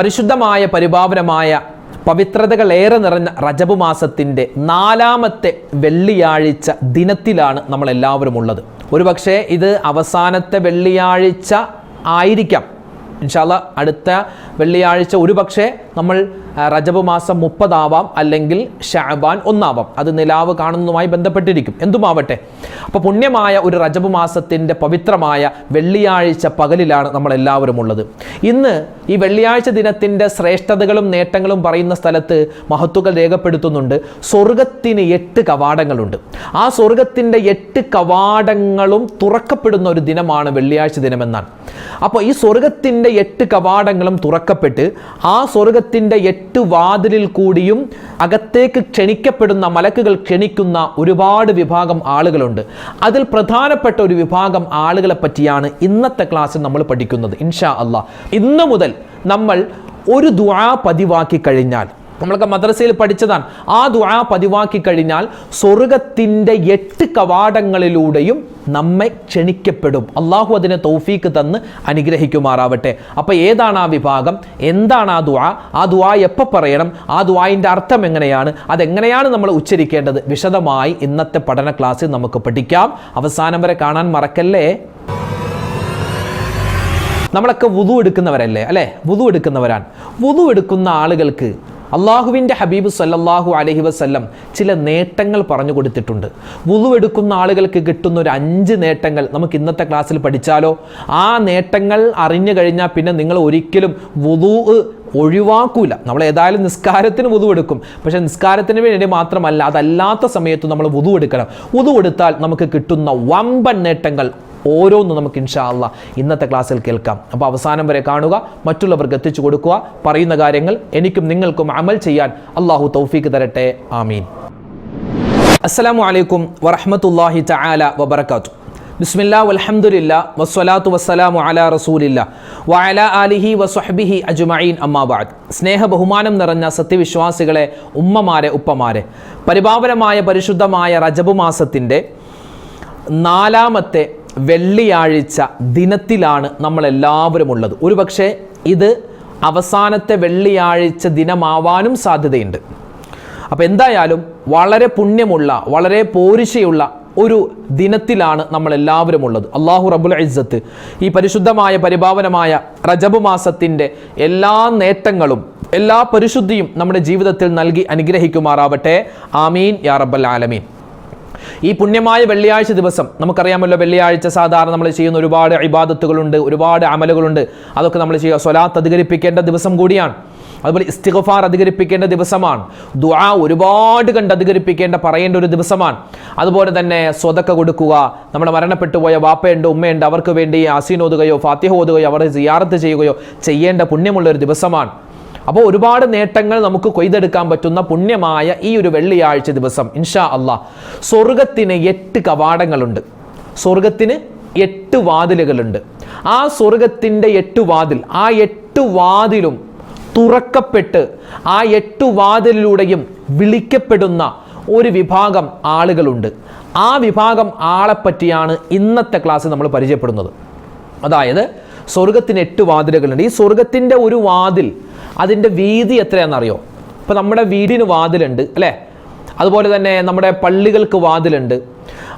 പരിശുദ്ധമായ പരിപാവനമായ പവിത്രതകളേറെ നിറഞ്ഞ റജബ് മാസത്തിന്റെ നാലാമത്തെ വെള്ളിയാഴ്ച ദിനത്തിലാണ് നമ്മളെല്ലാവരും ഉള്ളത്. ഒരുപക്ഷെ ഇത് അവസാനത്തെ വെള്ളിയാഴ്ച ആയിരിക്കാം. ഇൻഷാല്ല അടുത്ത വെള്ളിയാഴ്ച ഒരുപക്ഷെ നമ്മൾ റജബ് മാസം മുപ്പതാവാം അല്ലെങ്കിൽ ഷാബാൻ ഒന്നാവാം. അത് നിലാവ് കാണുന്നതുമായി ബന്ധപ്പെട്ടിരിക്കും. എന്തുമാവട്ടെ? അപ്പോൾ പുണ്യമായ ഒരു റജബ് മാസത്തിന്റെ പവിത്രമായ വെള്ളിയാഴ്ച പകലിലാണ് നമ്മൾ എല്ലാവരും ഉള്ളത്. ഇന്ന് ഈ വെള്ളിയാഴ്ച ദിനത്തിന്റെ ശ്രേഷ്ഠതകളും നേട്ടങ്ങളും പറയുന്ന സ്ഥലത്ത് മഹത്വകൾ രേഖപ്പെടുത്തുന്നുണ്ട്. സ്വർഗത്തിന് എട്ട് കവാടങ്ങളുണ്ട്. ആ സ്വർഗത്തിന്റെ എട്ട് കവാടങ്ങളും തുറക്കപ്പെടുന്ന ഒരു ദിനമാണ് വെള്ളിയാഴ്ച ദിനമെന്നാണ്. അപ്പോൾ ഈ സ്വർഗത്തിന്റെ എട്ട് കവാടങ്ങളും തുറക്കപ്പെട്ട് ആ സ്വർഗത്തിന്റെ എട്ട് വാതിലിൽ കൂടിയും അകത്തേക്ക് ക്ഷണിക്കപ്പെടുന്ന മലക്കുകൾ ക്ഷണിക്കുന്ന ഒരുപാട് വിഭാഗം ആളുകളുണ്ട്. അതിൽ പ്രധാനപ്പെട്ട ഒരു വിഭാഗം ആളുകളെ പറ്റിയാണ് ഇന്നത്തെ ക്ലാസ്സിൽ നമ്മൾ പഠിക്കുന്നത്. ഇൻഷാ അള്ളാഹ് ഇന്നു മുതൽ നമ്മൾ ഒരു ദ്വാ പതിവാക്കി കഴിഞ്ഞാൽ നമ്മളൊക്കെ മദ്രസയിൽ പഠിച്ചതാണ്. ആ ദുആ പതിവാക്കി കഴിഞ്ഞാൽ സ്വർഗത്തിന്റെ എട്ട് കവാടങ്ങളിലൂടെയും നമ്മെ ക്ഷണിക്കപ്പെടും. അള്ളാഹു അതിനെ തൗഫീക്ക് തന്ന് അനുഗ്രഹിക്കുമാറാവട്ടെ. അപ്പോൾ ഏതാണ് ആ വിഭാഗം? എന്താണ് ആ ദുആ? ആ ദുആ എപ്പോൾ പറയണം? ആ ദുആയിന്റെ അർത്ഥം എങ്ങനെയാണ്? അതെങ്ങനെയാണ് നമ്മൾ ഉച്ചരിക്കേണ്ടത്? വിശദമായി ഇന്നത്തെ പഠന ക്ലാസ്സിൽ നമുക്ക് പഠിക്കാം. അവസാനം വരെ കാണാൻ മറക്കല്ലേ? നമ്മളൊക്കെ വുതു എടുക്കുന്നവരല്ലേ? അല്ലേ? വുതു എടുക്കുന്നവരാണ്. വുതു എടുക്കുന്ന ആളുകൾക്ക് അള്ളാഹുവിന്റെ ഹബീബ് സല്ലാഹു അലഹി വസ്ല്ലം ചില നേട്ടങ്ങൾ പറഞ്ഞു കൊടുത്തിട്ടുണ്ട്. വുളുവെടുക്കുന്ന ആളുകൾക്ക് കിട്ടുന്ന ഒരു അഞ്ച് നേട്ടങ്ങൾ നമുക്ക് ഇന്നത്തെ ക്ലാസ്സിൽ പഠിച്ചാലോ? ആ നേട്ടങ്ങൾ അറിഞ്ഞു കഴിഞ്ഞാൽ പിന്നെ നിങ്ങൾ ഒരിക്കലും വുളു ഒഴിവാക്കൂല. നമ്മൾ ഏതായാലും നിസ്കാരത്തിന് വുതുവെടുക്കും പക്ഷേ നിസ്കാരത്തിന് വേണ്ടി മാത്രമല്ല അതല്ലാത്ത സമയത്ത് നമ്മൾ വുതുവെടുക്കണം എടുക്കണം. വുതു എടുത്താൽ നമുക്ക് കിട്ടുന്ന വമ്പൻ നേട്ടങ്ങൾ ഓരോന്നും നമുക്ക് ഇൻഷാ അല്ല ഇന്നത്തെ ക്ലാസ്സിൽ കേൾക്കാം. അപ്പോൾ അവസാനം വരെ കാണുക മറ്റുള്ളവർക്ക് എത്തിച്ചു കൊടുക്കുക പറയുന്ന കാര്യങ്ങൾ എനിക്കും നിങ്ങൾക്കും അമൽ ചെയ്യാൻ അള്ളാഹു തൗഫീക്ക് തരട്ടെ. ആമീൻ. അസ്സലാമു അലൈക്കും വറഹ്മത്തുള്ളാഹി തആല വബറകാത്തു ബിസ്മില്ലാ വൽഹംദുലില്ലാ വസ്വലാത്തു വസ്സലാമു അലാ റസൂലില്ല വഅലാ ആലിഹി വസ്വഹ്ബിഹി അജ്മഈൻ അമ്മാബാദ് സ്നേഹ ബഹുമാനം നിറഞ്ഞ സത്യവിശ്വാസികളെ ഉമ്മമാരെ ഉപ്പമാരെ പരിപാവനമായ പരിശുദ്ധമായ റജബ് മാസത്തിന്റെ നാലാമത്തെ വെള്ളിയാഴ്ച ദിനത്തിലാണ് നമ്മളെല്ലാവരും ഉള്ളത് ഒരുപക്ഷെ ഇത് അവസാനത്തെ വെള്ളിയാഴ്ച ദിനമാവാനും സാധ്യതയുണ്ട്. അപ്പോൾ എന്തായാലും വളരെ പുണ്യമുള്ള വളരെ പോരിശയുള്ള ഒരു ദിനത്തിലാണ് നമ്മൾ എല്ലാവരും ഉള്ളത് അള്ളാഹു റബുൽ ഇസ്സത്ത് ഈ പരിശുദ്ധമായ പരിഭാവനമായ റജബ് മാസത്തിന്റെ എല്ലാ നേട്ടങ്ങളും എല്ലാ പരിശുദ്ധിയും നമ്മുടെ ജീവിതത്തിൽ നൽകി അനുഗ്രഹിക്കുമാറാവട്ടെ. ആമീൻ. യാ റബ്ബൽ ആലമീൻ. ഈ പുണ്യമായ വെള്ളിയാഴ്ച ദിവസം നമുക്കറിയാമല്ലോ വെള്ളിയാഴ്ച സാധാരണ നമ്മൾ ചെയ്യുന്ന ഒരുപാട് ഇബാദത്തുകളുണ്ട് ഒരുപാട് അമലുകളുണ്ട്. അതൊക്കെ നമ്മൾ ചെയ്യുക. സ്വലാത്ത് അധികരിപ്പിക്കേണ്ട ദിവസം കൂടിയാണ്. അതുപോലെ ഇസ്തിഗഫാർ അധികരിപ്പിക്കേണ്ട ദിവസമാണ്. ദുആ ഒരുപാട് കണ്ട് അധികരിപ്പിക്കേണ്ട പറയേണ്ട ഒരു ദിവസമാണ്. അതുപോലെ തന്നെ സ്വതക്ക കൊടുക്കുക. നമ്മുടെ മരണപ്പെട്ടു പോയ വാപ്പയുണ്ട് ഉമ്മയുണ്ട് അവർക്ക് വേണ്ടി അസീൻ ഓതുകയോ ഫാത്തിഹ ഓതുകയോ അവരെ സിയാറത്ത് ചെയ്യുകയോ ചെയ്യേണ്ട പുണ്യമുള്ള ഒരു ദിവസമാണ്. അപ്പോൾ ഒരുപാട് നേട്ടങ്ങൾ നമുക്ക് കൊയ്തെടുക്കാൻ പറ്റുന്ന പുണ്യമായ ഈ ഒരു വെള്ളിയാഴ്ച ദിവസം ഇൻഷാ അള്ളാഹ് സ്വർഗത്തിന് എട്ട് കവാടങ്ങളുണ്ട്. സ്വർഗത്തിന് എട്ട് വാതിലുകളുണ്ട്. ആ സ്വർഗത്തിന്റെ എട്ട് വാതിൽ ആ എട്ട് വാതിലും തുറക്കപ്പെട്ട് ആ എട്ട് വാതിലിലൂടെയും വിളിക്കപ്പെടുന്ന ഒരു വിഭാഗം ആളുകളുണ്ട്. ആ വിഭാഗം ആളെപ്പറ്റിയാണ് ഇന്നത്തെ ക്ലാസ് നമ്മൾ പരിചയപ്പെടുന്നത്. അതായത് സ്വർഗത്തിന് എട്ട് വാതിലുകളുണ്ട്. ഈ സ്വർഗത്തിന്റെ ഒരു വാതിൽ അതിന്റെ വീതി എത്രയാണെന്നറിയോ? ഇപ്പോൾ നമ്മുടെ വീടിന് വാതിലുണ്ട് അല്ലേ? അതുപോലെ തന്നെ നമ്മുടെ പള്ളികൾക്ക് വാതിലുണ്ട്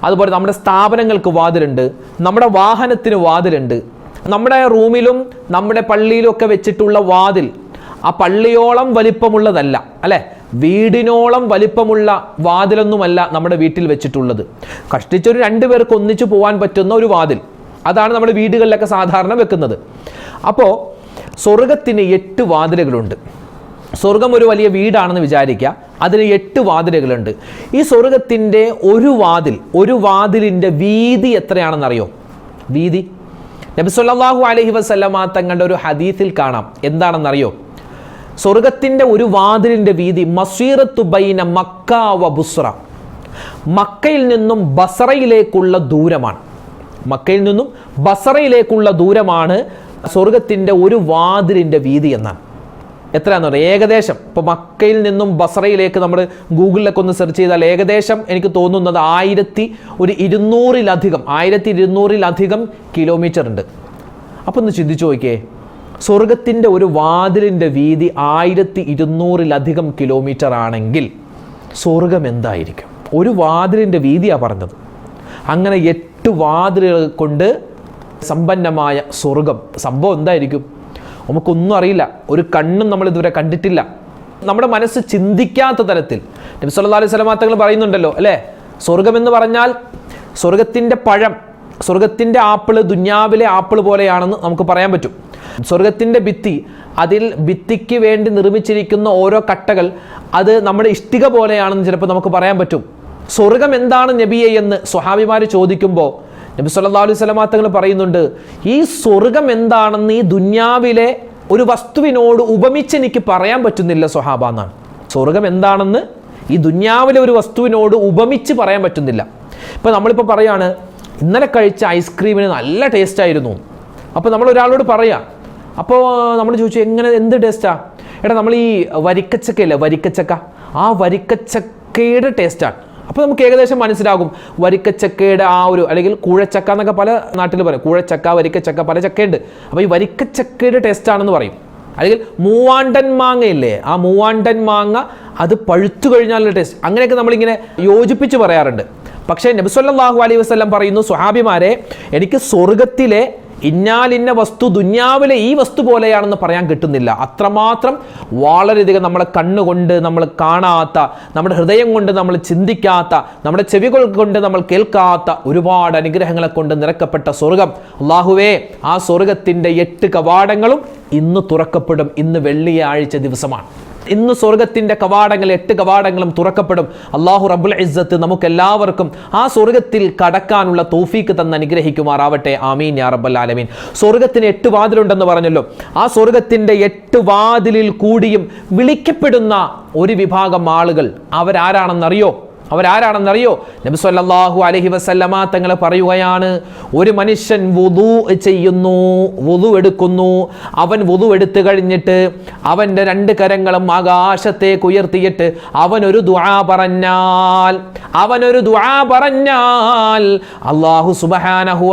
അതുപോലെ നമ്മുടെ സ്ഥാപനങ്ങൾക്ക് വാതിലുണ്ട് നമ്മുടെ വാഹനത്തിന് വാതിലുണ്ട്. നമ്മുടെ റൂമിലും നമ്മുടെ പള്ളിയിലും ഒക്കെ വെച്ചിട്ടുള്ള വാതിൽ ആ പള്ളിയോളം വലിപ്പമുള്ളതല്ല അല്ലേ? വീടിനോളം വലിപ്പമുള്ള വാതിലൊന്നുമല്ല നമ്മുടെ വീട്ടിൽ വെച്ചിട്ടുള്ളത്. കഷ്ടിച്ചൊരു രണ്ടു പേർക്ക് ഒന്നിച്ചു പോകാൻ പറ്റുന്ന ഒരു വാതിൽ. അതാണ് നമ്മുടെ വീടുകളിലൊക്കെ സാധാരണ വെക്കുന്നത്. അപ്പോൾ സ്വർഗത്തിന് എട്ട് വാതിലുകളുണ്ട്. സ്വർഗം ഒരു വലിയ വീടാണെന്ന് വിചാരിക്കുക. അതിന് എട്ട് വാതിലുകളുണ്ട്. ഈ സ്വർഗത്തിന്റെ ഒരു വാതിൽ ഒരു വാതിലിന്റെ വീതി എത്രയാണെന്നറിയോ? വീതി. നബി സല്ലല്ലാഹു അലൈഹി വസല്ലമ തങ്ങളുടെ ഒരു ഹദീസിൽ കാണാം. എന്താണെന്നറിയോ? സ്വർഗത്തിന്റെ ഒരു വാതിലിന്റെ വീതി മസീറത്തു ബൈന മക്ക വ ബുസ്ര മക്കയിൽ നിന്നും ബസറയിലേക്കുള്ള ദൂരമാണ്. മക്കയിൽ നിന്നും ബസറയിലേക്കുള്ള ദൂരമാണ് സ്വർഗത്തിന്റെ ഒരു വാതിലിന്റെ വീതി എന്നാണ്. എത്രയാണെന്ന് പറയുക ഏകദേശം. ഇപ്പോൾ മക്കയിൽ നിന്നും ബസറയിലേക്ക് നമ്മൾ ഗൂഗിളിലൊക്കെ ഒന്ന് സെർച്ച് ചെയ്താൽ ഏകദേശം എനിക്ക് തോന്നുന്നത് ആയിരത്തി ഒരു ഇരുന്നൂറിലധികം ആയിരത്തി ഇരുന്നൂറിലധികം കിലോമീറ്റർ ഉണ്ട്. അപ്പോൾ ഒന്ന് ചിന്തിച്ചു നോക്കിയേ സ്വർഗത്തിന്റെ ഒരു വാതിലിന്റെ വീതി ആയിരത്തി ഇരുന്നൂറിലധികം കിലോമീറ്റർ ആണെങ്കിൽ സ്വർഗം എന്തായിരിക്കും? ഒരു വാതിലിന്റെ വീതിയാണ് പറഞ്ഞത്. അങ്ങനെ എട്ട് വാതിലുകൾ കൊണ്ട് സമ്പന്നമായ സ്വർഗം. സംഭവം എന്തായിരിക്കും? നമുക്കൊന്നും അറിയില്ല. ഒരു കണ്ണും നമ്മൾ ഇതുവരെ കണ്ടിട്ടില്ല. നമ്മുടെ മനസ്സ് ചിന്തിക്കാത്ത തരത്തിൽ. നബി സല്ലല്ലാഹു അലൈഹി വസല്ലം തങ്ങൾ പറയുന്നുണ്ടല്ലോ അല്ലേ? സ്വർഗം എന്ന് പറഞ്ഞാൽ സ്വർഗത്തിന്റെ പഴം സ്വർഗത്തിന്റെ ആപ്പിൾ ദുന്യാവിലെ ആപ്പിൾ പോലെയാണെന്ന് നമുക്ക് പറയാൻ പറ്റും. സ്വർഗത്തിന്റെ ഭിത്തി അതിൽ ഭിത്തിക്ക് വേണ്ടി നിർമ്മിച്ചിരിക്കുന്ന ഓരോ കട്ടകൾ അത് നമ്മുടെ ഇഷ്ടിക പോലെയാണെന്ന് ചിലപ്പോൾ നമുക്ക് പറയാൻ പറ്റും. സ്വർഗം എന്താണ് നബിയെ എന്ന് സ്വഹാബിമാർ ചോദിക്കുമ്പോൾ നബി സല്ലല്ലാഹു അലൈഹി തങ്ങൾ പറയുന്നുണ്ട് ഈ സ്വർഗം എന്താണെന്ന് ഈ ദുന്യാവിലെ ഒരു വസ്തുവിനോട് ഉപമിച്ച് എനിക്ക് പറയാൻ പറ്റുന്നില്ല സ്വഹാബ എന്നാണ്. സ്വർഗം എന്താണെന്ന് ഈ ദുന്യാവിലെ ഒരു വസ്തുവിനോട് ഉപമിച്ച് പറയാൻ പറ്റുന്നില്ല. ഇപ്പം നമ്മളിപ്പോൾ പറയാണ് ഇന്നലെ കഴിച്ച ഐസ്ക്രീമിന് നല്ല ടേസ്റ്റ് ആയിരുന്നു. അപ്പോൾ നമ്മൾ ഒരാളോട് പറയാം അപ്പോൾ നമ്മൾ ചോദിച്ചു എങ്ങനെ എന്ത് ടേസ്റ്റാ എടാ നമ്മൾ ഈ വരിക്കച്ചക്കയില്ലേ വരിക്കച്ചക്ക? ആ വരിക്കച്ചക്കയുടെ ടേസ്റ്റാണ് അപ്പോൾ നമുക്ക് ഏകദേശം മനസ്സിലാകും. വരിക്കച്ചക്കയുടെ ആ ഒരു അല്ലെങ്കിൽ കൂഴച്ചക്ക എന്നൊക്കെ പല നാട്ടിൽ പറയും. കൂഴച്ചക്ക വരിക്കച്ചക്ക പല ചക്കയുണ്ട്. അപ്പോൾ ഈ വരിക്കച്ചക്കയുടെ ടേസ്റ്റ് ആണെന്ന് പറയും. അല്ലെങ്കിൽ മൂവാണ്ടൻ മാങ്ങയില്ലേ? ആ മൂവാണ്ടൻ മാങ്ങ അത് പഴുത്തു കഴിഞ്ഞാലുള്ള ടേസ്റ്റ് അങ്ങനെയൊക്കെ നമ്മളിങ്ങനെ യോജിപ്പിച്ച് പറയാറുണ്ട്. പക്ഷേ നബിസ്വല്ലാഹു അലൈഹി വസ്ലം പറയുന്നു സുഹാബിമാരെ എനിക്ക് സ്വർഗത്തിലെ ഇന്നാലിന്ന വസ്തു ദുന്യാവിലെ ഈ വസ്തു പോലെയാണെന്ന് പറയാൻ കിട്ടുന്നില്ല. അത്രമാത്രം വളരെയധികം നമ്മളെ കണ്ണുകൊണ്ട് നമ്മൾ കാണാത്ത നമ്മുടെ ഹൃദയം കൊണ്ട് നമ്മൾ ചിന്തിക്കാത്ത നമ്മുടെ ചെവികൾ കൊണ്ട് നമ്മൾ കേൾക്കാത്ത ഒരുപാട് അനുഗ്രഹങ്ങളെ കൊണ്ട് നിറക്കപ്പെട്ട സ്വർഗം അള്ളാഹുവേ ആ സ്വർഗത്തിന്റെ എട്ട് കവാടങ്ങളും ഇന്ന് തുറക്കപ്പെടും. ഇന്ന് വെള്ളിയാഴ്ച ദിവസമാണ്. ഇന്ന് സ്വർഗത്തിന്റെ കവാടങ്ങൾ എട്ട് കവാടങ്ങളും തുറക്കപ്പെടും. അള്ളാഹു റബുൽ ഇസ്സത്ത് നമുക്ക് എല്ലാവർക്കും ആ സ്വർഗത്തിൽ കടക്കാനുള്ള തോഫീക്ക് തന്ന് അനുഗ്രഹിക്കുമാറാവട്ടെ. ആമീൻ യാ റബ്ബൽ ആലമീൻ. സ്വർഗത്തിന് എട്ട് വാതിലുണ്ടെന്ന് പറഞ്ഞല്ലോ. ആ സ്വർഗത്തിന്റെ എട്ട് വാതിലിൽ കൂടിയും വിളിക്കപ്പെടുന്ന ഒരു വിഭാഗം ആളുകൾ അവരാരാണെന്നറിയോ? അവരാരാണെന്നറിയോ? നബി സല്ലല്ലാഹു അലൈഹി വസല്ലമ തങ്ങൾ പറയുകയാണ് ഒരു മനുഷ്യൻ വുദു ചെയ്യുന്നു വുദു എടുക്കുന്നു. അവൻ വുദു എടുത്തു കഴിഞ്ഞിട്ട് അവന്റെ രണ്ട് കരങ്ങളും ആകാശത്തേക്ക് ഉയർത്തിയിട്ട് അവനൊരു ദുആ പറഞ്ഞാൽ അവനൊരു ദുആ പറഞ്ഞാൽ അള്ളാഹു സുബ്ഹാനഹു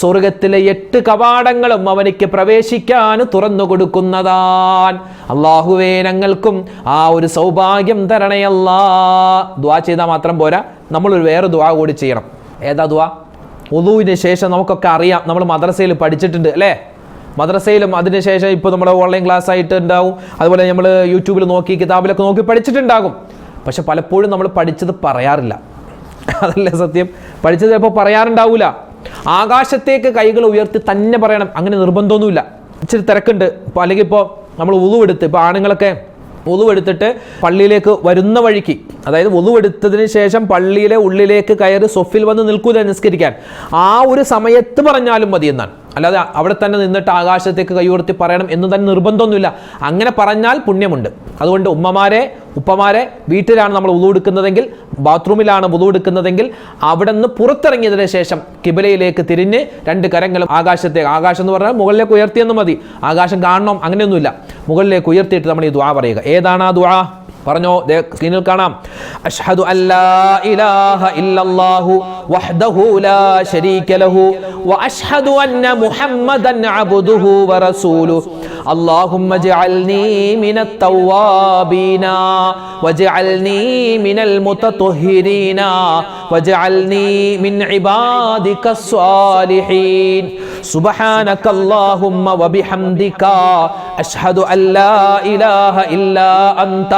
സ്വർഗത്തിലെ എട്ട് കവാടങ്ങളും അവനിക്ക് പ്രവേശിക്കാൻ തുറന്നു കൊടുക്കുന്നതാൻ. അള്ളാഹുവേ ഞങ്ങൾക്കും ആ ഒരു സൗഭാഗ്യം തരണയല്ലാ. ദ്വാ ചെയ്താൽ മാത്രം പോരാ. നമ്മളൊരു വേറെ ദുവാ കൂടി ചെയ്യണം. ഏതാ ദുവാ ഉദുവിന് ശേഷം നമുക്കൊക്കെ അറിയാം. നമ്മൾ മദ്രസയിൽ പഠിച്ചിട്ടുണ്ട് അല്ലേ? മദ്രസയിലും അതിനുശേഷം ഇപ്പോൾ നമ്മൾ ഓൺലൈൻ ക്ലാസ് ആയിട്ട് ഉണ്ടാവും അതുപോലെ നമ്മൾ യൂട്യൂബിൽ നോക്കി കിതാബിലൊക്കെ നോക്കി പഠിച്ചിട്ടുണ്ടാകും. പക്ഷെ പലപ്പോഴും നമ്മൾ പഠിച്ചത് പറയാറില്ല. അതല്ലേ സത്യം. പഠിച്ചത് ചിലപ്പോൾ പറയാറുണ്ടാവില്ല ആകാശത്തേക്ക് കൈകൾ ഉയർത്തി തന്നെ പറയണം. അങ്ങനെ നിർബന്ധമൊന്നുമില്ല. ഇച്ചിരി തിരക്കുണ്ട്. ഇപ്പോൾ അല്ലെങ്കിൽ ഇപ്പോൾ നമ്മൾ ഉളുവെടുത്ത് ഇപ്പോൾ ആണുങ്ങളൊക്കെ ഒതുവെടുത്തിട്ട് പള്ളിയിലേക്ക് വരുന്ന വഴിക്ക് അതായത് ഒതുവെടുത്തതിന് ശേഷം പള്ളിയിലെ ഉള്ളിലേക്ക് കയറി സൊഫിൽ വന്ന് നിൽക്കൂല നിസ്കരിക്കാൻ. ആ ഒരു സമയത്ത് പറഞ്ഞാലും മതി എന്നാണ്. അല്ലാതെ അവിടെ തന്നെ നിന്നിട്ട് ആകാശത്തേക്ക് കൈയുയർത്തി പറയണം എന്ന് തന്നെ നിർബന്ധമൊന്നുമില്ല. അങ്ങനെ പറഞ്ഞാൽ പുണ്യമുണ്ട്. അതുകൊണ്ട് ഉമ്മമാരെ ഉപ്പമാരെ വീട്ടിലാണ് നമ്മൾ ഉതു എടുക്കുന്നതെങ്കിൽ ബാത്റൂമിലാണ് ഉതു എടുക്കുന്നതെങ്കിൽ അവിടെ നിന്ന് പുറത്തിറങ്ങിയതിന് ശേഷം കിബിലയിലേക്ക് തിരിഞ്ഞ് രണ്ട് കരങ്ങളും ആകാശത്തേക്ക് ആകാശം എന്ന് പറഞ്ഞാൽ മുകളിലേക്ക് ഉയർത്തിയെന്ന് മതി. ആകാശം കാണണം അങ്ങനെയൊന്നുമില്ല. മുകളിലേക്ക് ഉയർത്തിയിട്ട് നമ്മൾ ഈ ദ്വാ പറയുക. ഏതാണ് ആ ദ്വാ പറഞ്ഞോ ദേ സ്ക്രീനിൽ കാണാം അഷ്ഹദു അല്ലാ ഇലാഹ ഇല്ലല്ലാഹു വഹ്ദഹു ലാ ശരീക ലഹു വഅഷ്ഹദു അന്ന മുഹമ്മദൻ അബ്ദുഹു വറസൂലുഹു اللهم اجعلني من التوابين واجعلني من المتطهرين واجعلني من عبادك الصالحين സുബ്ഹാനകല്ലാഹുമ്മ വബിഹംദിക. അഷ്ഹദു അല്ലാ ഇലാഹ ഇല്ലാ അൻത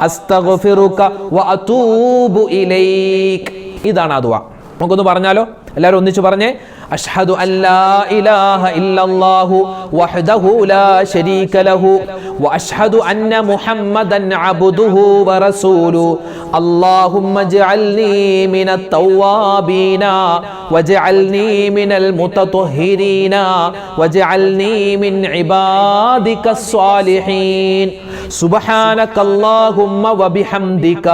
അസ്തഗ്ഫിറുക വഅതൂബു ഇലൈക. ഇതാണ് ആ ദുആ. നമുക്കൊന്ന് പറഞ്ഞാലോ? എല്ലാവരും ഒന്നിച്ച് പറഞ്ഞേ. أشهد أن لا إله إلا الله وحده لا شريك له وأشهد أن محمدا عبده ورسوله. اللهم اجعلني من التوابين واجعلني من المتطهرين واجعلني من عبادك الصالحين. سبحانك اللهم وبحمدك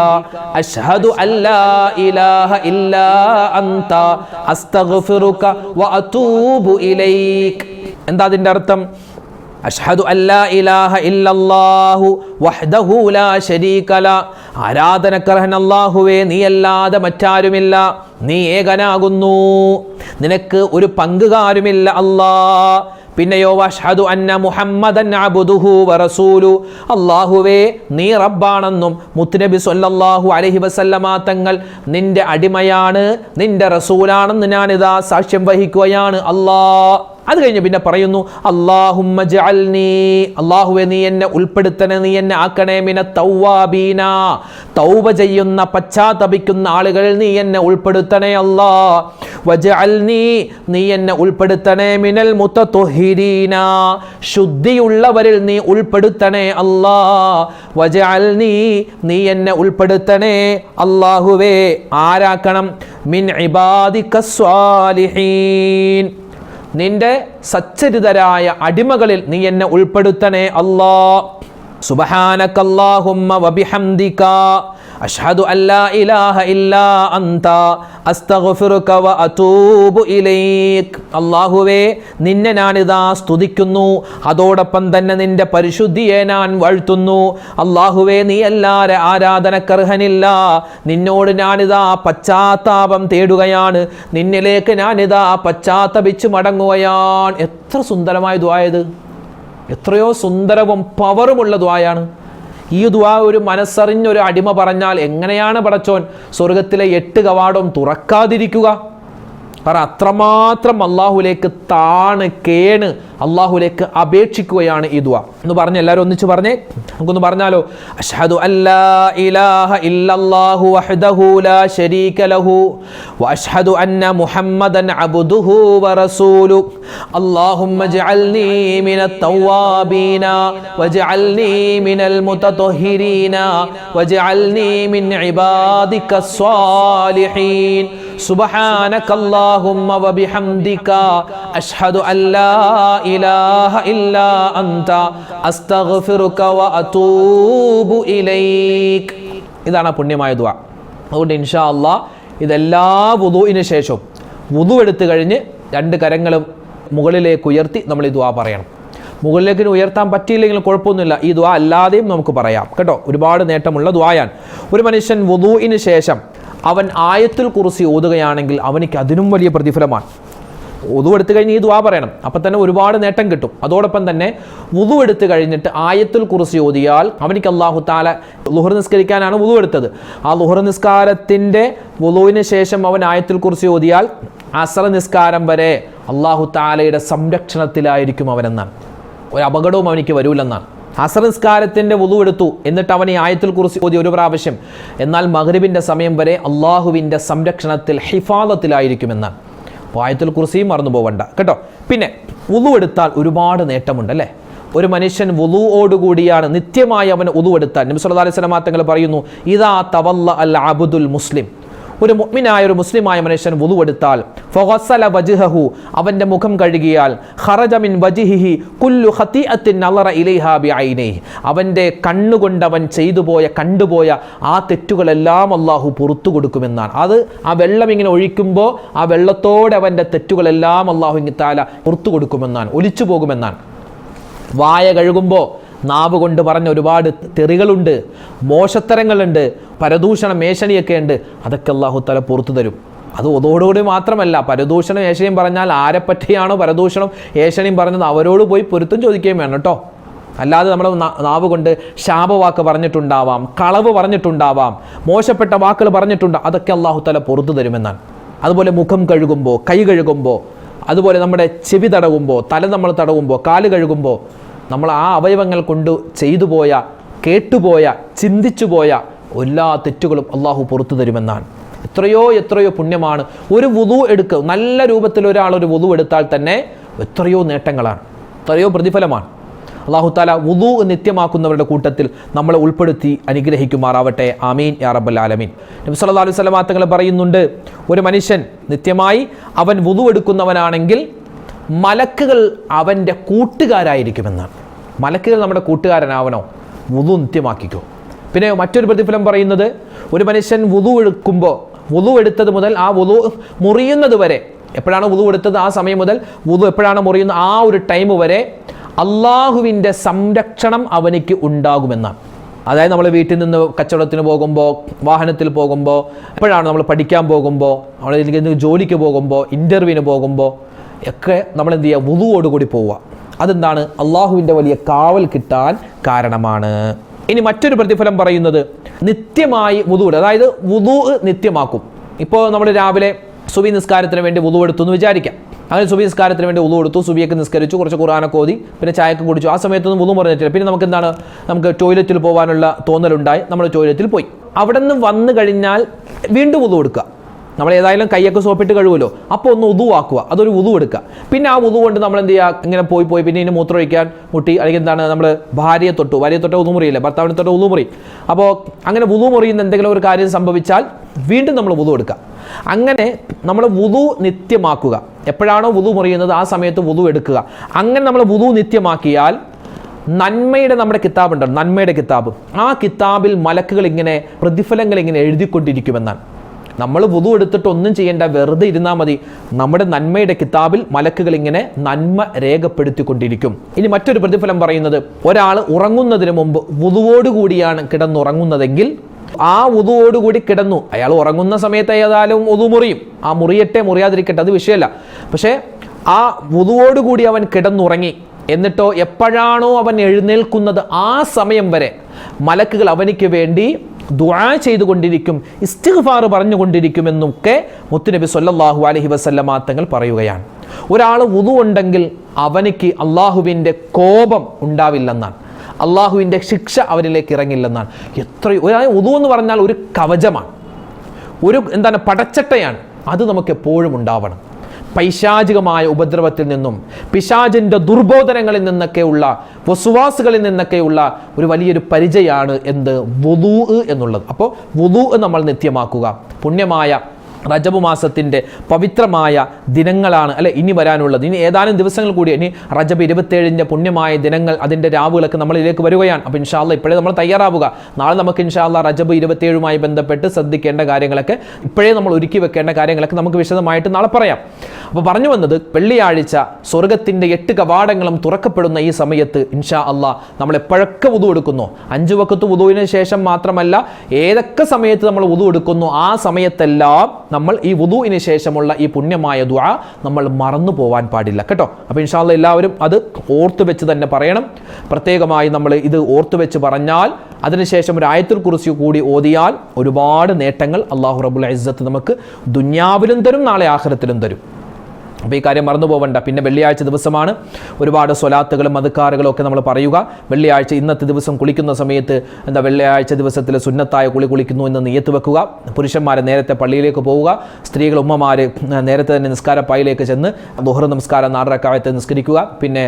أشهد أن لا إله إلا أنت. أستغفرك വ അതൂബു എന്താ അതിന്റെ അർത്ഥം? അഷ്ഹദു അല്ലാ ഇലാഹ ഇല്ലല്ലാഹു വഹ്ദഹു ലാ ശരീക ല. ആരാധനക്കർഹൻ അല്ലാഹുവേ നീ അല്ലാതെ മറ്റാരുമില്ല. നീ ഏകനാകുന്നു. നിനക്ക് ഒരു പങ്കുകാരുമില്ല അല്ലാ. പിന്നെയോ വഷ്ഹദു അന്ന മുഹമ്മദൻ അബ്ദുഹു വറസൂലു അല്ലാഹുവേ നീ റബ്ബാണെന്നും മുത്തുനബി സ്വല്ലല്ലാഹു അലൈഹി വസല്ലമ തങ്ങൾ നിന്റെ അടിമയാണ് നിന്റെ റസൂലാണെന്ന് ഞാനിതാ സാക്ഷ്യം വഹിക്കുകയാണ്. അല്ലാ. അത് കഴിഞ്ഞ് പിന്നെ പറയുന്നു അള്ളാഹുമ്മ ജഅൽനീ അള്ളാഹുവെ നീ എന്നെ ഉൾപ്പെടുത്തണേ നീ എന്നെ ആക്കണേ മിന തൗവാബീന. തൗബ ചെയ്യുന്ന പശ്ചാത്തപിക്കുന്ന ആളുകൾ നീ എന്നെ ഉൾപ്പെടുത്തണേ അല്ലാ. വജഅൽനീ നീ എന്നെ ഉൾപ്പെടുത്തണേ മിനൽ മുത്തത്തൊഹിരീന ശുദ്ധിയുള്ളവരിൽ നീ ഉൾപ്പെടുത്തണേ അല്ലാ. വജഅൽനീ നീ എന്നെ ഉൾപ്പെടുത്തണേ അള്ളാഹുവേ ആരാക്കണം? മിൻ ഇബാദിക സ്വാലിഹീൻ. നിന്റെ സച്ചരിതരായ അടിമകളിൽ നീ എന്നെ ഉൾപ്പെടുത്തണേ അല്ലാ സുബഹാനക്കല്ലാഹുമ്മ വബിഹംദിക. അഷ്ഹദു അല്ലാ ഇലാഹ ഇല്ലാ അന്ത അസ്തഗ്ഫിറുക വ അതൂബു ഇലൈക്. അല്ലാഹുവേ നിന്നെ ഞാൻ ഞാനിതാ സ്തുതിക്കുന്നു. അതോടൊപ്പം തന്നെ നിന്റെ പരിശുദ്ധിയെ ഞാൻ വാഴ്ത്തുന്നു. അല്ലാഹുവേ നീ എല്ലാരെ ആരാധനക്കർഹനില്ല. നിന്നോട് ഞാനിതാ പശ്ചാത്താപം തേടുകയാണ്. നിന്നിലേക്ക് ഞാനിതാ പശ്ചാത്തപിച്ച് മടങ്ങുകയാണ്. എത്ര സുന്ദരമായ ദ്വായത് എത്രയോ സുന്ദരവും പവറുമുള്ള ദ്വായാണ് ഈ ദ്വാ ഒരു മനസ്സറിഞ്ഞൊരു അടിമ പറഞ്ഞാൽ എങ്ങനെയാണ് പടച്ചോൻ സ്വർഗത്തിലെ എട്ട് കവാടം തുറക്കാതിരിക്കുക? കാരണം അത്രമാത്രം അള്ളാഹുലേക്ക് താണ് കേണ് അള്ളാഹുലേക്ക് അപേക്ഷിക്കുകയാണ് ഈ ദുവ എന്ന് പറഞ്ഞ് എല്ലാവരും ഒന്നിച്ച് പറഞ്ഞേ. നമുക്കൊന്ന് പറഞ്ഞാലോ. അഷ്ഹദു അല്ലാ ഇലാഹ ഇല്ലല്ലാഹു വഹ്ദഹു ലാ ശരീക ലഹു വഅഷ്ഹദു അന്ന മുഹമ്മദൻ അബ്ദുഹു വറസൂലു അല്ലാഹുമ്മ ജഅൽനീ മിനത് തവ്വാബീന വജഅൽനീ മിനൽ മുതത്വഹിരീന വജഅൽനീ മിൻ ഇബാദിക സ്വാലിഹീൻ. സുബ്ഹാനകല്ലാഹുമ്മ വബിഹംദിക. അഷ്ഹദു അല്ലാ ഇലാഹ ഇല്ലാ അൻത അസ്തഗ്ഫിറുക വഅതൂബു ഇലൈക്. ഇതാണ് പുണ്യമായ ദുആ. അതുകൊണ്ട് ഇൻഷാ അല്ലാ ഇതെല്ലാ വുദൂഇന് ശേഷവും വുദു എടുത്തു കഴിഞ്ഞ് രണ്ട് കരങ്ങളും മുകളിലേക്ക് ഉയർത്തി നമ്മൾ ഈ ദുആ പറയണം. മുകളിലേക്ക് ഉയർത്താൻ പറ്റിയില്ലെങ്കിലും കുഴപ്പമൊന്നുമില്ല. ഈ ദ്വാ അല്ലാതെയും നമുക്ക് പറയാം. കേട്ടോ? ഒരുപാട് നേട്ടമുള്ള ദ്വായാണ് ഒരു മനുഷ്യൻ വുദുവിന് ശേഷം അവൻ ആയത്തിൽ കുറിച്ച് ഓതുകയാണെങ്കിൽ അവനിക്ക് അതിനും വലിയ പ്രതിഫലമാണ്. ഉതു എടുത്തു കഴിഞ്ഞ് ഈ ദുആ പറയണം. അപ്പം തന്നെ ഒരുപാട് നേട്ടം കിട്ടും. അതോടൊപ്പം തന്നെ വുതു എടുത്തു കഴിഞ്ഞിട്ട് ആയത്തിൽ കുറിച്ച് ഓതിയാൽ അവനിക്ക് അള്ളാഹു താല ലുഹർ നിസ്കരിക്കാനാണ് വുതു എടുത്തത്. ആ ലുഹർ നിസ്കാരത്തിന്റെ വുതുവിന് ശേഷം അവൻ ആയത്തിൽ കുറിച്ച് ഓതിയാൽ അസറ നിസ്കാരം വരെ അള്ളാഹു താലയുടെ സംരക്ഷണത്തിലായിരിക്കും അവനെന്നാണ്. ഒരു അപകടവും അവനിക്ക് വരൂലെന്നാണ്. അസർ നിസ്കാരത്തിന്റെ വുതു എടുത്തു എന്നിട്ട് അവനെ ആയത്തുൽ കുറിച്ച് ഓതി ഒരു പ്രാവശ്യം. എന്നാൽ മഗ്രിബിന്റെ സമയം വരെ അള്ളാഹുവിന്റെ സംരക്ഷണത്തിൽ ഹിഫാദത്തിലായിരിക്കുമെന്നാണ് അപ്പോൾ ആയത്തിൽ കുറിച്ചും മറന്നു പോവണ്ട. കേട്ടോ? പിന്നെ വുതു എടുത്താൽ ഒരുപാട് നേട്ടമുണ്ട് അല്ലേ ഒരു മനുഷ്യൻ വുളുവോടുകൂടിയാണ് നിത്യമായി അവൻ ഉതുവെടുത്താൻ നബി സല്ലല്ലാഹു അലൈഹി വസല്ലം തങ്ങൾ പറയുന്നു ഇതാ തവല്ല അൽ അബ്ദുൽ മുസ്ലിം. ഒരു മുഗ്മിനായ ഒരു മുസ്ലിമായ മനുഷ്യൻ വുളു എടുത്താൽ ഫഗസല വജ്ഹഹു അവന്റെ മുഖം കഴുകിയാൽ ഹറജമിൻ വജിഹിഹി കുല്ലു ഖതീഅത്തിൻ നളറ ഇലൈഹാ ബിഐനൈഹി അവന്റെ കണ്ണുകൊണ്ട് അവൻ ചെയ്തു പോയ കണ്ടുപോയ ആ തെറ്റുകളെല്ലാം അള്ളാഹു പുറത്തു കൊടുക്കുമെന്നാണ്. അത് ആ വെള്ളം ഇങ്ങനെ ഒഴിക്കുമ്പോൾ ആ വെള്ളത്തോടെ അവന്റെ തെറ്റുകളെല്ലാം അള്ളാഹു ഇങ്ങിത്താല താല പുറത്തു കൊടുക്കുമെന്നാണ് ഒലിച്ചു പോകുമെന്നാണ്. വായ കഴുകുമ്പോൾ നാവ് കൊണ്ട് പറഞ്ഞ ഒരുപാട് തെറികളുണ്ട് മോശത്തരങ്ങളുണ്ട് പരദൂഷണം മേശണിയൊക്കെ ഉണ്ട്. അതൊക്കെ അള്ളാഹു തല പുറത്തു തരും. അത് ഒതോടുകൂടി മാത്രമല്ല പരദൂഷണം ഏഷണിയും പറഞ്ഞാൽ ആരെപ്പറ്റിയാണോ പരദൂഷണം? ഏഷണിയും പറഞ്ഞത് അവരോട് പോയി പൊരുത്തം ചോദിക്കുകയും വേണം കേട്ടോ. അല്ലാതെ നമ്മൾ നാവ് കൊണ്ട് ശാപവാക്ക് പറഞ്ഞിട്ടുണ്ടാവാം കളവ് പറഞ്ഞിട്ടുണ്ടാവാം മോശപ്പെട്ട വാക്കുകൾ പറഞ്ഞിട്ടുണ്ട് അതൊക്കെ അള്ളാഹു തല പുറത്തു തരുമെന്നാണ്. അതുപോലെ മുഖം കഴുകുമ്പോൾ കൈ കഴുകുമ്പോൾ അതുപോലെ നമ്മുടെ ചെവി തടവുമ്പോൾ തല നമ്മൾ തടവുമ്പോൾ കാൽ കഴുകുമ്പോൾ നമ്മൾ ആ അവയവങ്ങൾ കൊണ്ട് ചെയ്തു പോയ കേട്ടുപോയ ചിന്തിച്ചു പോയ എല്ലാ തെറ്റുകളും അള്ളാഹു പുറത്തു തരുമെന്നാണ്. എത്രയോ എത്രയോ പുണ്യമാണ്. ഒരു വുതു എടുക്കുക നല്ല രൂപത്തിൽ ഒരാൾ ഒരു വുതു എടുത്താൽ തന്നെ എത്രയോ നേട്ടങ്ങളാണ്. എത്രയോ പ്രതിഫലമാണ്. അള്ളാഹു താല വുതു നിത്യമാക്കുന്നവരുടെ കൂട്ടത്തിൽ നമ്മളെ ഉൾപ്പെടുത്തി അനുഗ്രഹിക്കുമാറാവട്ടെ. ആമീൻ യാ റബ്ബൽ ആലമീൻ. നബി സല്ലല്ലാഹു അലൈഹി വസല്ലം തങ്ങൾ പറയുന്നുണ്ട് ഒരു മനുഷ്യൻ നിത്യമായി അവൻ വുതു എടുക്കുന്നവനാണെങ്കിൽ മലക്കുകൾ അവന്റെ കൂട്ടുകാരായിരിക്കുമെന്നാണ്. മലക്കുകൾ നമ്മുടെ കൂട്ടുകാരനാവണോ? വുതു നിത്യമാക്കിക്കോ. പിന്നെ മറ്റൊരു പ്രതിഫലം പറയുന്നത് ഒരു മനുഷ്യൻ വുതു എടുക്കുമ്പോൾ വുതു എടുത്തത് മുതൽ ആ വുതു മുറിയുന്നത് വരെ എപ്പോഴാണ് വുതു എടുത്തത് ആ സമയം മുതൽ വുതു എപ്പോഴാണ് മുറിയുന്നത് ആ ഒരു ടൈം വരെ അള്ളാഹുവിന്റെ സംരക്ഷണം അവനിക്ക് ഉണ്ടാകുമെന്നാണ്. അതായത് നമ്മൾ വീട്ടിൽ നിന്ന് കച്ചവടത്തിന് പോകുമ്പോൾ വാഹനത്തിൽ പോകുമ്പോൾ എപ്പോഴാണ് നമ്മൾ പഠിക്കാൻ പോകുമ്പോൾ നമ്മൾ ജോലിക്ക് പോകുമ്പോൾ ഇന്റർവ്യൂവിന് പോകുമ്പോൾ ഒക്കെ നമ്മൾ എന്ത് ചെയ്യുക? വുതുവോടുകൂടി പോവുക. അതെന്താണ്? അള്ളാഹുവിന്റെ വലിയ കാവൽ കിട്ടാൻ കാരണമാണ്. ഇനി മറ്റൊരു പ്രതിഫലം പറയുന്നത് നിത്യമായി വുതു അതായത് വുതു നിത്യമാക്കും. ഇപ്പോൾ നമ്മൾ രാവിലെ സുബി നിസ്കാരത്തിന് വേണ്ടി വുതു എടുത്തു എന്ന് വിചാരിക്കാം. അങ്ങനെ സുബി നിസ്കാരത്തിന് വേണ്ടി വുതു എടുത്തു സുബിയൊക്കെ നിസ്കരിച്ചു കുറച്ച് ഖുറാനൊക്കെ ഓതി പിന്നെ ചായക്ക് കുടിച്ചു. ആ സമയത്തൊന്നും വുതു പറഞ്ഞിട്ടില്ല. പിന്നെ നമുക്ക് എന്താണ് നമുക്ക് ടോയ്ലറ്റിൽ പോകാനുള്ള തോന്നലുണ്ടായി. നമ്മൾ ടോയ്ലറ്റിൽ പോയി. അവിടെ നിന്ന് വന്നു കഴിഞ്ഞാൽ വീണ്ടും വുതു എടുക്കുക. നമ്മൾ ഏതായാലും കൈയൊക്കെ സോപ്പിട്ട് കഴുകുമല്ലോ. അപ്പോൾ ഒന്ന് ഉതുവാക്കുക. അതൊരു ഉതു എടുക്കുക. പിന്നെ ആ ഉതു കൊണ്ട് നമ്മൾ എന്ത് ചെയ്യുക? ഇങ്ങനെ പോയി പോയി. പിന്നെ ഇതിന് മൂത്രമൊഴിക്കാൻ മുട്ടി അല്ലെങ്കിൽ എന്താണ് നമ്മൾ ഭാര്യയെ തൊട്ടു. ഭാര്യയെ തൊട്ട ഉതുമുറിയില്ല? ഭർത്താവിനെ തൊട്ട ഉതുമുറി. അപ്പോൾ അങ്ങനെ ഉതു മുറിയുന്ന എന്തെങ്കിലും ഒരു കാര്യം സംഭവിച്ചാൽ വീണ്ടും നമ്മൾ ഉതു എടുക്കുക. അങ്ങനെ നമ്മൾ വുതു നിത്യമാക്കുക. എപ്പോഴാണോ വുതു മുറിയുന്നത് ആ സമയത്ത് വുതു എടുക്കുക. അങ്ങനെ നമ്മൾ വുതു നിത്യമാക്കിയാൽ നന്മയുടെ നമ്മുടെ കിതാബ് ഉണ്ടല്ലോ നന്മയുടെ കിതാബ്. ആ കിതാബിൽ മലക്കുകൾ ഇങ്ങനെ പ്രതിഫലങ്ങൾ ഇങ്ങനെ എഴുതിക്കൊണ്ടിരിക്കുമെന്നാണ്. നമ്മൾ വുതു എടുത്തിട്ട് ഒന്നും ചെയ്യേണ്ട വെറുതെ ഇരുന്നാൽ മതി. നമ്മുടെ നന്മയുടെ കിതാബിൽ മലക്കുകൾ ഇങ്ങനെ നന്മ രേഖപ്പെടുത്തിക്കൊണ്ടിരിക്കും. ഇനി മറ്റൊരു പ്രതിഫലം പറയുന്നത് ഒരാൾ ഉറങ്ങുന്നതിന് മുമ്പ് വുതുവോടുകൂടിയാണ് കിടന്നുറങ്ങുന്നതെങ്കിൽ ആ ഉതുവോടുകൂടി കിടന്നു. അയാൾ ഉറങ്ങുന്ന സമയത്ത് ഏതായാലും ഉതു മുറിയും. ആ മുറിയട്ടെ മുറിയാതിരിക്കട്ടെ അത് വിഷയമല്ല. പക്ഷേ ആ ഉതുവോടുകൂടി അവൻ കിടന്നുറങ്ങി. എന്നിട്ടോ എപ്പോഴാണോ അവൻ എഴുന്നേൽക്കുന്നത് ആ സമയം വരെ മലക്കുകൾ അവനിക്ക് വേണ്ടി ദുആ ചെയ്തുകൊണ്ടിരിക്കും ഇസ്തിഗ്ഫാർ പറഞ്ഞുകൊണ്ടിരിക്കുമെന്നൊക്കെ മുത്തുനബി സ്വല്ലല്ലാഹു അലൈഹി വസല്ലമ തങ്ങൾ പറയുകയാണ്. ഒരാൾ വുതു ഉണ്ടെങ്കിൽ അവനിക്ക് അള്ളാഹുവിന്റെ കോപം ഉണ്ടാവില്ലെന്നാണ്. അള്ളാഹുവിന്റെ ശിക്ഷ അവനിലേക്ക് ഇറങ്ങില്ലെന്നാണ്. എത്ര ഒരാൾ ഉതു എന്ന് പറഞ്ഞാൽ ഒരു കവചമാണ്. ഒരു എന്താണ് പടച്ചട്ടയാണ്. അത് നമുക്ക് എപ്പോഴും ഉണ്ടാവണം. പൈശാചികമായ ഉപദ്രവത്തിൽ നിന്നും പിശാചിന്റെ ദുർബോധനങ്ങളിൽ നിന്നൊക്കെയുള്ള വസുവാസുകളിൽ നിന്നൊക്കെയുള്ള ഒരു വലിയൊരു പരിചയമാണ് എന്ത്? വുദൂ എന്നുള്ളത്. അപ്പോൾ വുദൂ നമ്മൾ നിത്യമാക്കുക. പുണ്യമായ റജബ് മാസത്തിന്റെ പവിത്രമായ ദിനങ്ങളാണ് അല്ലെ ഇനി വരാനുള്ളത്. ഇനി ഏതാനും ദിവസങ്ങൾ കൂടി ഇനി റജബ് ഇരുപത്തേഴിന്റെ പുണ്യമായ ദിനങ്ങൾ അതിന്റെ രാവുകളൊക്കെ നമ്മളിലേക്ക് വരികയാണ്. അപ്പോൾ ഇൻഷാല്ല ഇപ്പോഴേ നമ്മൾ തയ്യാറാവുക. നാളെ നമുക്ക് ഇൻഷാല്ല റജബ് ഇരുപത്തേഴുമായി ബന്ധപ്പെട്ട് ശ്രദ്ധിക്കേണ്ട കാര്യങ്ങളൊക്കെ ഇപ്പോഴേ നമ്മൾ ഒരുക്കി വെക്കേണ്ട കാര്യങ്ങളൊക്കെ നമുക്ക് വിശദമായിട്ട് നാളെ പറയാം. അപ്പോൾ പറഞ്ഞു വന്നത് വെള്ളിയാഴ്ച സ്വർഗത്തിന്റെ എട്ട് കവാടങ്ങളും തുറക്കപ്പെടുന്ന ഈ സമയത്ത് ഇൻഷാ അല്ല നമ്മൾ എപ്പോഴൊക്കെ ഉതു എടുക്കുന്നു അഞ്ചു വക്കത്ത് ഉതുവിന് ശേഷം മാത്രമല്ല ഏതൊക്കെ സമയത്ത് നമ്മൾ ഉതു എടുക്കുന്നു ആ സമയത്തെല്ലാം നമ്മൾ ഈ വുദുവിന് ശേഷമുള്ള ഈ പുണ്യമായ ദുആ നമ്മൾ മറന്നു പോവാൻ പാടില്ല കേട്ടോ? അപ്പോൾ ഇൻഷാല്ല എല്ലാവരും അത് ഓർത്തു വെച്ച് തന്നെ പറയണം. പ്രത്യേകമായി നമ്മൾ ഇത് ഓർത്തു വെച്ച് പറഞ്ഞാൽ അതിനുശേഷം ഒരു ആയത്തിൽ കുറിച്ച് കൂടി ഓതിയാൽ ഒരുപാട് നേട്ടങ്ങൾ അള്ളാഹു റബുൽ ഇസ്സത്ത് നമുക്ക് ദുന്യാവിലും തരും നാളെ ആഖിറത്തിലും തരും. അപ്പോൾ ഈ കാര്യം മറന്നു പോവണ്ട. പിന്നെ വെള്ളിയാഴ്ച ദിവസമാണ്. ഒരുപാട് സ്വലാത്തുകളും മതുക്കാറുകളും ഒക്കെ നമ്മൾ പറയുക. വെള്ളിയാഴ്ച ഇന്നത്തെ ദിവസം കുളിക്കുന്ന സമയത്ത് എന്താ വെള്ളിയാഴ്ച ദിവസത്തിൽ സുന്നത്തായ കുളി കുളിക്കുന്നു എന്ന് നിയത്ത് വെക്കുക. പുരുഷന്മാർ നേരത്തെ പള്ളിയിലേക്ക് പോവുക. സ്ത്രീകൾ ഉമ്മമാർ നേരത്തെ തന്നെ നിസ്കാര പായിലേക്ക് ചെന്ന് ദുഹർ നമസ്കാരം നാടറക്കായത്തെ നിസ്കരിക്കുക. പിന്നെ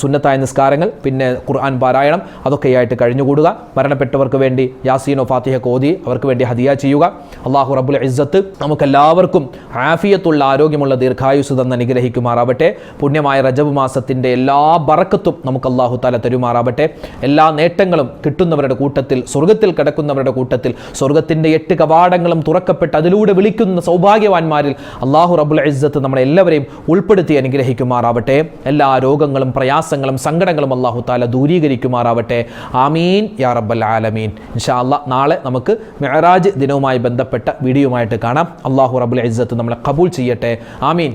സുന്നത്തായ നിസ്കാരങ്ങൾ പിന്നെ ഖുർആൻ പാരായണം അതൊക്കെയായിട്ട് കഴിഞ്ഞുകൂടുക. മരണപ്പെട്ടവർക്ക് വേണ്ടി യാസീനോ ഫാത്തിഹ കോതി അവർക്ക് വേണ്ടി ഹദിയ ചെയ്യുക. അള്ളാഹു റബുൽ ഇസ്സത്ത് നമുക്കെല്ലാവർക്കും ആഫിയത്തുള്ള ആരോഗ്യമുള്ള ദീർഘായുസ് തന്ന് അനുഗ്രഹിക്കുമാറാവട്ടെ. പുണ്യമായ റജബ് മാസത്തിന്റെ എല്ലാ ബറക്കത്തും നമുക്ക് അള്ളാഹു താല തരുമാറാവട്ടെ. എല്ലാ നേട്ടങ്ങളും കിട്ടുന്നവരുടെ കൂട്ടത്തിൽ സ്വർഗത്തിൽ കിടക്കുന്നവരുടെ കൂട്ടത്തിൽ സ്വർഗത്തിന്റെ എട്ട് കവാടങ്ങളും തുറക്കപ്പെട്ട് അതിലൂടെ വിളിക്കുന്ന സൗഭാഗ്യവാന്മാരിൽ അള്ളാഹു റബുൽ ഇസ്സത്ത് നമ്മളെ എല്ലാവരെയും ഉൾപ്പെടുത്തി അനുഗ്രഹിക്കുമാറാവട്ടെ. എല്ലാ രോഗങ്ങളും പ്രയാസങ്ങളും സങ്കടങ്ങളും അള്ളാഹു താല ദൂരീകരിക്കുമാറാവട്ടെ. ആമീൻ യാ റബ്ബൽ ആലമീൻ. ഇൻഷാ അല്ലാ നാളെ നമുക്ക് മെഹറാജ് ദിനവുമായി ബന്ധപ്പെട്ട വീഡിയോയുമായിട്ട് കാണാം. അള്ളാഹു റബുൽ ഇസ്സത്ത് നമ്മളെ കബൂൽ ചെയ്യട്ടെ. ആമീൻ.